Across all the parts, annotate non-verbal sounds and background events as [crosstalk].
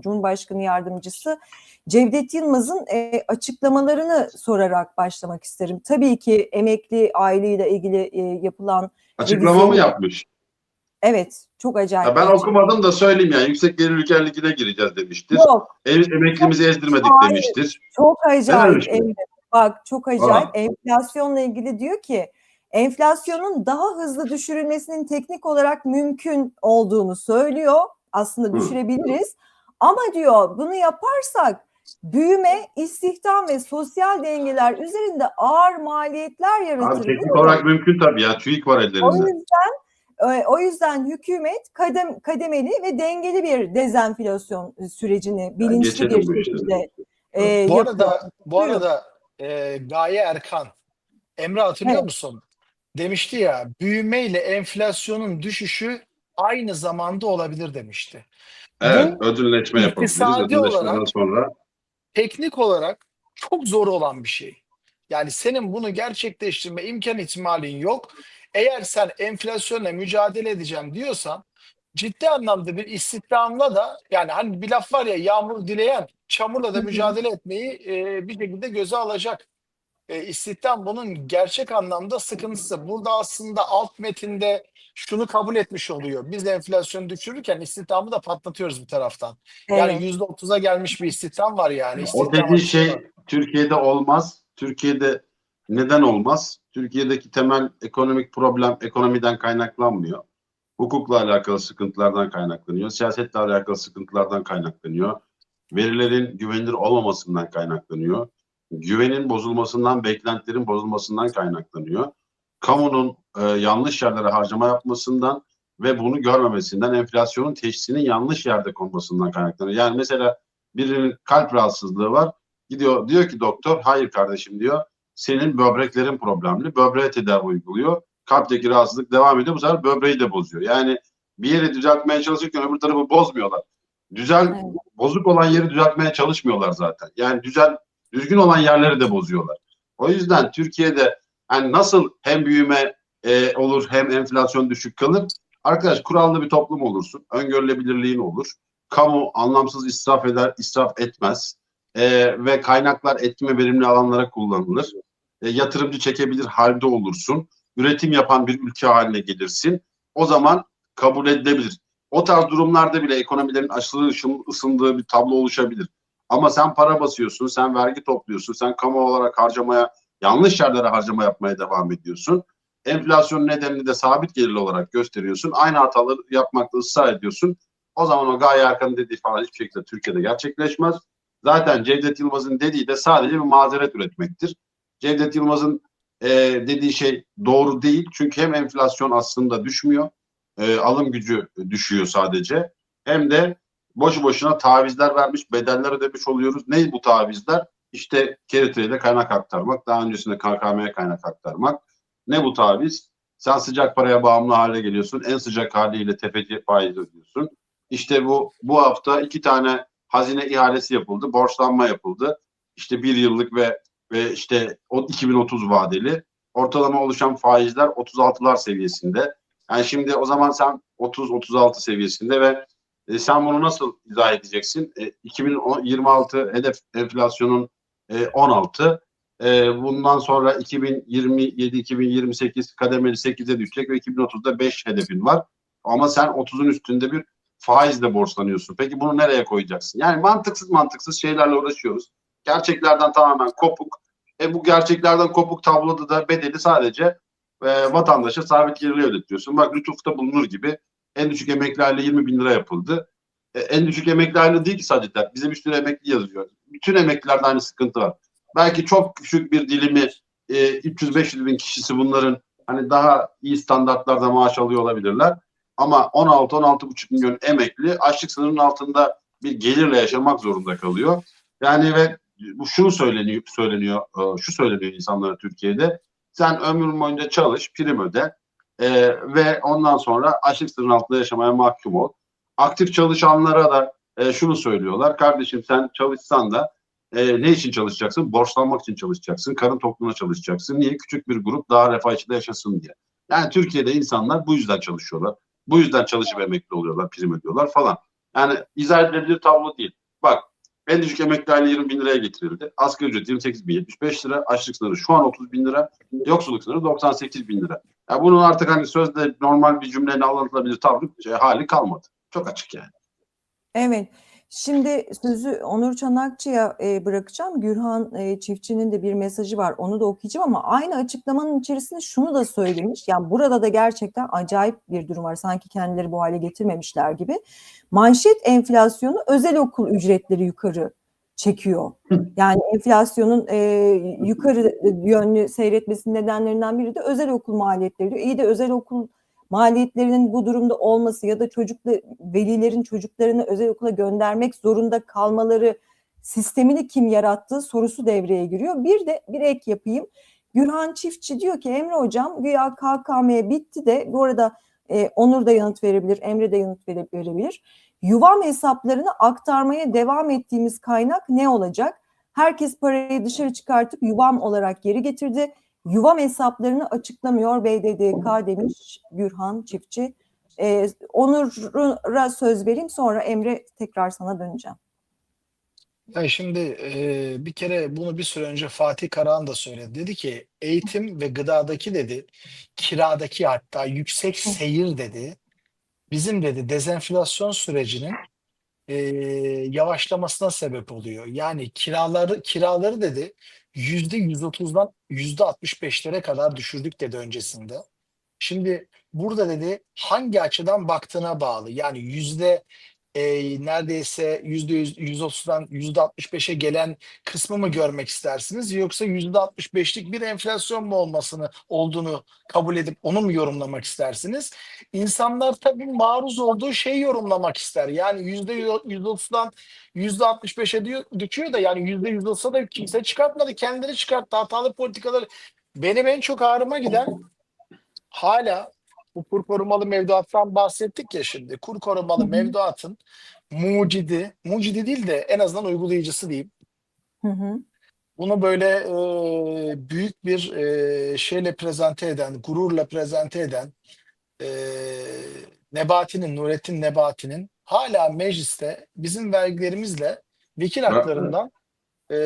Cumhurbaşkanı Yardımcısı Cevdet Yılmaz'ın e, açıklamalarını sorarak başlamak isterim. Tabii ki emekli aileyle ilgili e, yapılan Açıklama mı yapmış? evet çok acayip. Ya ben bir okumadım da söyleyeyim yani yüksek gelir ülkeler ligine gireceğiz demiştir. Yok Ev, emeklimizi ezdirmedik Hayır. demiştir. çok acayip. Emre. Bak çok acayip. Aa. Enflasyonla ilgili diyor ki enflasyonun daha hızlı düşürülmesinin teknik olarak mümkün olduğunu söylüyor. Aslında Hı. Ama diyor bunu yaparsak büyüme, istihdam ve sosyal dengeler üzerinde ağır maliyetler yaratır. Abi teknik olarak mümkün tabii ya. TÜİK var O ellerinde. yüzden e, o yüzden hükümet kadem, kademeli ve dengeli bir dezenflasyon sürecini bilinçli bu bir şekilde e, bu yapıyor. arada bu Buyurun. arada e, Gaye Erkan Emre hatırlıyor Evet. musun? Demişti ya büyümeyle enflasyonun düşüşü aynı zamanda olabilir demişti. Evet, ödülleşme yapabiliriz. iktisadi Ödülleşmeden olarak- sonra Teknik olarak çok zor olan bir şey. Yani senin bunu gerçekleştirme imkan ihtimalin yok. Eğer sen enflasyonla mücadele edeceğim diyorsan ciddi anlamda bir istihdamla da yani hani bir laf var ya yağmur dileyen çamurla da mücadele etmeyi e, bir şekilde göze alacak. E, istihdam bunun gerçek anlamda sıkıntısı. Burada aslında alt metinde şunu kabul etmiş oluyor. Biz enflasyonu düşürürken istihdamı da patlatıyoruz bir taraftan. Yani Evet. yüzde otuza gelmiş bir istihdam var yani. o İstihdam dediği açısından. şey Türkiye'de olmaz. Türkiye'de neden olmaz? Türkiye'deki temel ekonomik problem ekonomiden kaynaklanmıyor. Hukukla alakalı sıkıntılardan kaynaklanıyor. Siyasetle alakalı sıkıntılardan kaynaklanıyor. Verilerin güvenilir olmamasından kaynaklanıyor. Güvenin bozulmasından, beklentilerin bozulmasından kaynaklanıyor. Kamunun e, yanlış yerlere harcama yapmasından ve bunu görmemesinden, enflasyonun teşhisinin yanlış yerde konmasından kaynaklanıyor. Yani mesela birinin kalp rahatsızlığı var. Gidiyor diyor ki doktor hayır kardeşim diyor. Senin böbreklerin problemli. Böbreğe tedavi uyguluyor. Kalpteki rahatsızlık devam ediyor. Bu sefer böbreği de bozuyor. Yani bir yeri düzeltmeye çalışırken öbür tarafı bozmuyorlar. Düzel Evet. bozuk olan yeri düzeltmeye çalışmıyorlar zaten. Yani düzel düzgün olan yerleri de bozuyorlar. O yüzden Türkiye'de hani nasıl hem büyüme e, olur hem enflasyon düşük kalır. Arkadaş kurallı bir toplum olursun. Öngörülebilirliğin olur. Kamu anlamsız israf eder, israf etmez. E, ve kaynaklar etkin ve verimli alanlara kullanılır. E, yatırımcı çekebilir halde olursun. Üretim yapan bir ülke haline gelirsin. O zaman kabul edilebilir. O tarz durumlarda bile ekonomilerin aşırı ısındığı bir tablo oluşabilir. Ama sen para basıyorsun, sen vergi topluyorsun, sen kamu olarak harcamaya, yanlış yerlere harcama yapmaya devam ediyorsun. Enflasyon nedenini de sabit gelirli olarak gösteriyorsun. Aynı hataları yapmakta ısrar ediyorsun. O zaman o Gaye Erkan'ın dediği falan hiçbir şekilde Türkiye'de gerçekleşmez. Zaten Cevdet Yılmaz'ın dediği de sadece bir mazeret üretmektir. Cevdet Yılmaz'ın e, dediği şey doğru değil. Çünkü hem enflasyon aslında düşmüyor, e, alım gücü düşüyor sadece. Hem de boşu boşuna tavizler vermiş, bedeller ödemiş oluyoruz. Ne bu tavizler? İşte KRT'ye kaynak aktarmak, daha öncesinde KKM'ye kaynak aktarmak. Ne bu taviz? Sen sıcak paraya bağımlı hale geliyorsun. En sıcak haliyle tefeci faiz ödüyorsun. İşte bu bu hafta iki tane hazine ihalesi yapıldı, borçlanma yapıldı. İşte bir yıllık ve ve işte o 2030 vadeli. Ortalama oluşan faizler 36'lar seviyesinde. Yani şimdi o zaman sen 30-36 seviyesinde ve e, sen bunu nasıl izah edeceksin? E, 2026 hedef enflasyonun e, 16. E, bundan sonra 2027-2028 kademeli 8'e düşecek ve 2030'da 5 hedefin var. Ama sen 30'un üstünde bir faizle borçlanıyorsun. Peki bunu nereye koyacaksın? Yani mantıksız mantıksız şeylerle uğraşıyoruz. Gerçeklerden tamamen kopuk. E bu gerçeklerden kopuk tabloda da bedeli sadece e, vatandaşa sabit gelirli ödetiyorsun. Bak lütufta bulunur gibi en düşük emekli aile 20 bin lira yapıldı. E, en düşük emekli aile değil ki sadece bir sürü emekli yazıyor. Bütün emeklilerde aynı sıkıntı var. Belki çok küçük bir dilimi e, 300-500 bin kişisi bunların hani daha iyi standartlarda maaş alıyor olabilirler. Ama 16-16,5 milyon emekli açlık sınırının altında bir gelirle yaşamak zorunda kalıyor. Yani ve bu şunu söyleniyor, söyleniyor, e, şu söyleniyor insanlara Türkiye'de. Sen ömrün boyunca çalış, prim öde e, ve ondan sonra açlık sınırının altında yaşamaya mahkum ol. Aktif çalışanlara da e, şunu söylüyorlar. Kardeşim sen çalışsan da e, ne için çalışacaksın? Borçlanmak için çalışacaksın. Karın toplumuna çalışacaksın. Niye? Küçük bir grup daha refah içinde yaşasın diye. Yani Türkiye'de insanlar bu yüzden çalışıyorlar. Bu yüzden çalışıp emekli oluyorlar, prim ödüyorlar falan. yani izah edilebilir tablo değil. Bak en düşük emekli aylığı 20 bin liraya getirildi. Asgari ücret 28 bin 75 lira. Açlık sınırı şu an 30 bin lira. Yoksulluk sınırı 98 bin lira. Ya bunun artık hani sözde normal bir cümleyle anlatılabilir tavrı şey, hali kalmadı. Çok açık yani. Evet. Şimdi sözü Onur Çanakçı'ya e, bırakacağım. Gürhan e, Çiftçi'nin de bir mesajı var. Onu da okuyacağım ama aynı açıklamanın içerisinde şunu da söylemiş. Yani burada da gerçekten acayip bir durum var. Sanki kendileri bu hale getirmemişler gibi. Manşet enflasyonu özel okul ücretleri yukarı çekiyor. Yani enflasyonun e, yukarı yönlü seyretmesinin nedenlerinden biri de özel okul maliyetleri diyor. İyi de özel okul maliyetlerinin bu durumda olması ya da çocukla velilerin çocuklarını özel okula göndermek zorunda kalmaları sistemini kim yarattığı sorusu devreye giriyor. Bir de bir ek yapayım. Gürhan Çiftçi diyor ki Emre hocam güya KKM bitti de bu arada e, Onur da yanıt verebilir, Emre de yanıt vere- verebilir. Yuvam hesaplarını aktarmaya devam ettiğimiz kaynak ne olacak? Herkes parayı dışarı çıkartıp yuvam olarak geri getirdi. Yuvam hesaplarını açıklamıyor BDDK demiş Gürhan Çiftçi. Ee, Onur'a söz vereyim sonra Emre tekrar sana döneceğim. Ya şimdi e, bir kere bunu bir süre önce Fatih Karahan da söyledi. Dedi ki eğitim ve gıdadaki dedi kiradaki hatta yüksek seyir dedi. Bizim dedi dezenflasyon sürecinin e, yavaşlamasına sebep oluyor. Yani kiraları kiraları dedi yüzde 130'dan yüzde 65'lere kadar düşürdük dedi öncesinde. Şimdi burada dedi hangi açıdan baktığına bağlı. Yani yüzde e, neredeyse yüzde yüz- 130'dan yüzde 65'e gelen kısmı mı görmek istersiniz yoksa yüzde 65'lik bir enflasyon mu olmasını olduğunu kabul edip onu mu yorumlamak istersiniz? İnsanlar tabii maruz olduğu şeyi yorumlamak ister. Yani yüzde 130'dan yüzde 65'e diyor, düşüyor da yani yüzde 100 olsa da kimse çıkartmadı. Kendini çıkarttı. Hatalı politikaları. Benim en çok ağrıma giden hala bu kur korumalı mevduattan bahsettik ya şimdi. Kur korumalı mevduatın mucidi, mucidi değil de en azından uygulayıcısı diyeyim. Hı hı. Bunu böyle e, büyük bir e, şeyle prezente eden, gururla prezente eden e, Nebati'nin, Nurettin Nebati'nin hala mecliste bizim vergilerimizle vekil haklarından e,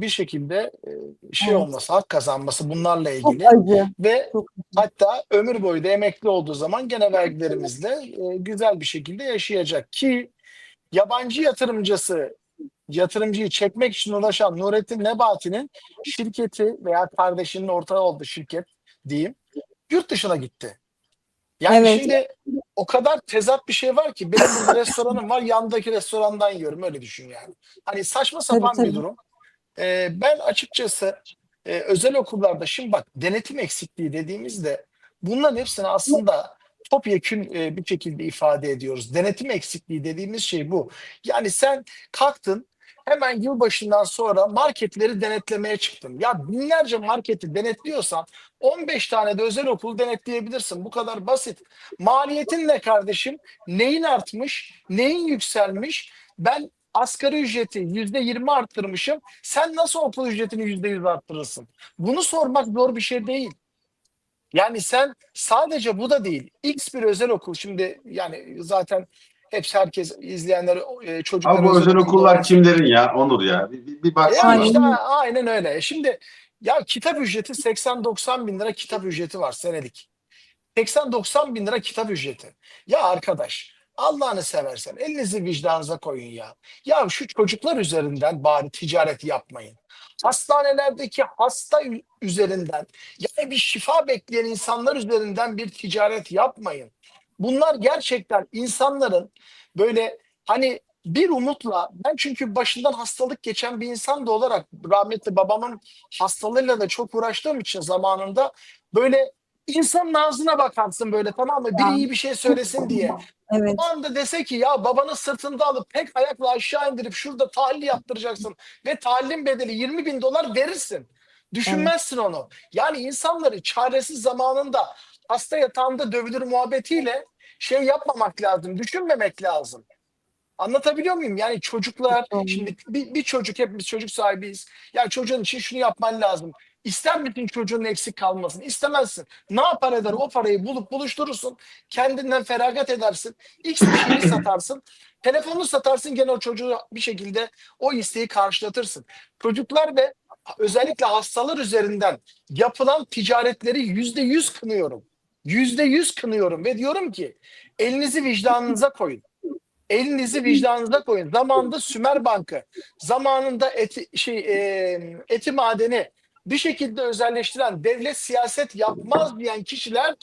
bir şekilde e, şey Evet. olması, hak kazanması bunlarla Çok ilgili acı. ve Çok Hatta ömür boyu da emekli olduğu zaman gene vergilerimizle e, güzel bir şekilde yaşayacak ki yabancı yatırımcısı yatırımcıyı çekmek için uğraşan Nurettin Nebati'nin şirketi veya kardeşinin ortağı olduğu şirket diyeyim yurt dışına gitti. Yani Evet. şimdi o kadar tezat bir şey var ki benim burada restoranım var yandaki restorandan yiyorum öyle düşün yani. Hani saçma sapan tabii. bir durum. Ee, ben açıkçası e, özel okullarda şimdi bak denetim eksikliği dediğimizde bunların hepsini aslında topyekün e, bir şekilde ifade ediyoruz. Denetim eksikliği dediğimiz şey bu. Yani sen kalktın hemen yılbaşından sonra marketleri denetlemeye çıktın. Ya binlerce marketi denetliyorsan 15 tane de özel okul denetleyebilirsin. Bu kadar basit. Maliyetin ne kardeşim? Neyin artmış? Neyin yükselmiş? Ben asgari ücreti yüzde yirmi arttırmışım. Sen nasıl okul ücretini yüzde yüz arttırırsın? Bunu sormak zor bir şey değil. Yani sen sadece bu da değil. X bir özel okul şimdi yani zaten hepsi herkes izleyenler e, çocuklar Ama bu özel okullar kimlerin ya Onur ya? Bir, bir, bir baksana. yani Aynen. işte aynen öyle. Şimdi ya kitap ücreti 80-90 bin lira kitap ücreti var senelik. 80-90 bin lira kitap ücreti. Ya arkadaş Allah'ını seversen elinizi vicdanınıza koyun ya. Ya şu çocuklar üzerinden bari ticaret yapmayın. Hastanelerdeki hasta üzerinden yani bir şifa bekleyen insanlar üzerinden bir ticaret yapmayın. Bunlar gerçekten insanların böyle hani bir umutla ben çünkü başından hastalık geçen bir insan da olarak rahmetli babamın hastalığıyla da çok uğraştığım için zamanında böyle insanın ağzına bakarsın böyle tamam mı? Biri iyi bir şey söylesin diye. Evet. O anda dese ki ya babanı sırtında alıp tek ayakla aşağı indirip şurada tahlil yaptıracaksın ve tahlilin bedeli 20 bin dolar verirsin. Düşünmezsin onu. Yani insanları çaresiz zamanında hasta yatağında dövülür muhabbetiyle şey yapmamak lazım, düşünmemek lazım. Anlatabiliyor muyum? Yani çocuklar, şimdi bir, bir çocuk hepimiz çocuk sahibiyiz. Ya çocuğun için şunu yapman lazım. İster misin çocuğun eksik kalmasın? İstemezsin. Ne yapar eder? O parayı bulup buluşturursun. Kendinden feragat edersin. X bir şeyi [clears throat] satarsın. Telefonunu satarsın gene o çocuğu bir şekilde o isteği karşılatırsın. Çocuklar ve özellikle hastalar üzerinden yapılan ticaretleri yüzde yüz kınıyorum. Yüzde yüz kınıyorum ve diyorum ki elinizi vicdanınıza koyun. Elinizi vicdanınıza koyun. Zamanında Sümer Bankı, zamanında eti, şey, e, eti madeni bir şekilde özelleştiren devlet siyaset yapmaz diyen kişiler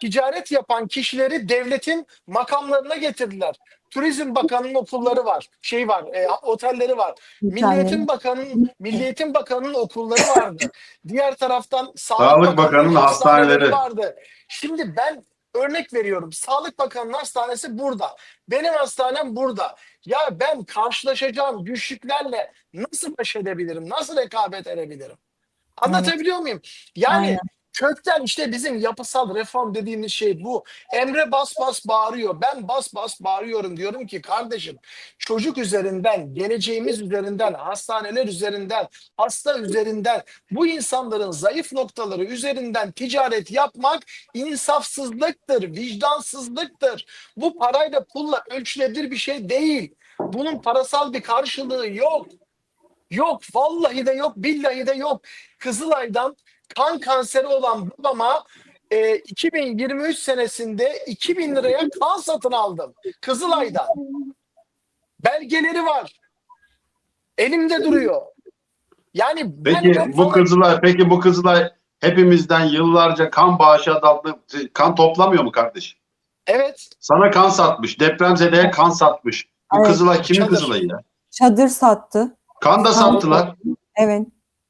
ticaret yapan kişileri devletin makamlarına getirdiler. Turizm Bakanı'nın okulları var. Şey var, e, otelleri var. Milliyetin Bakanı'nın Milliyetin Bakanı'nın okulları vardı. Diğer taraftan Sağlık, Sağlık Bakanı'nın hastaneleri. vardı. Şimdi ben örnek veriyorum. Sağlık Bakanı'nın hastanesi burada. Benim hastanem burada. Ya ben karşılaşacağım güçlüklerle nasıl baş edebilirim? Nasıl rekabet edebilirim? Anlatabiliyor muyum? Yani Aynen. Kökten işte bizim yapısal reform dediğimiz şey bu. Emre bas bas bağırıyor. Ben bas bas bağırıyorum. Diyorum ki kardeşim çocuk üzerinden, geleceğimiz üzerinden, hastaneler üzerinden, hasta üzerinden, bu insanların zayıf noktaları üzerinden ticaret yapmak insafsızlıktır, vicdansızlıktır. Bu parayla pulla ölçülebilir bir şey değil. Bunun parasal bir karşılığı yok. Yok, vallahi de yok, billahi de yok. Kızılay'dan kan kanseri olan babama e, 2023 senesinde 2000 liraya kan satın aldım. Kızılay'dan. Belgeleri var. Elimde duruyor. Yani ben Peki yok bu falan- Kızılay, peki bu Kızılay hepimizden yıllarca kan bağışı adı altında kan toplamıyor mu kardeşim? Evet. Sana kan satmış, depremzedeye kan satmış. Bu Evet. Kızılay kimin Çadır. Kızılay'ı ya? Çadır sattı. Kan da Kan- sattılar. Evet.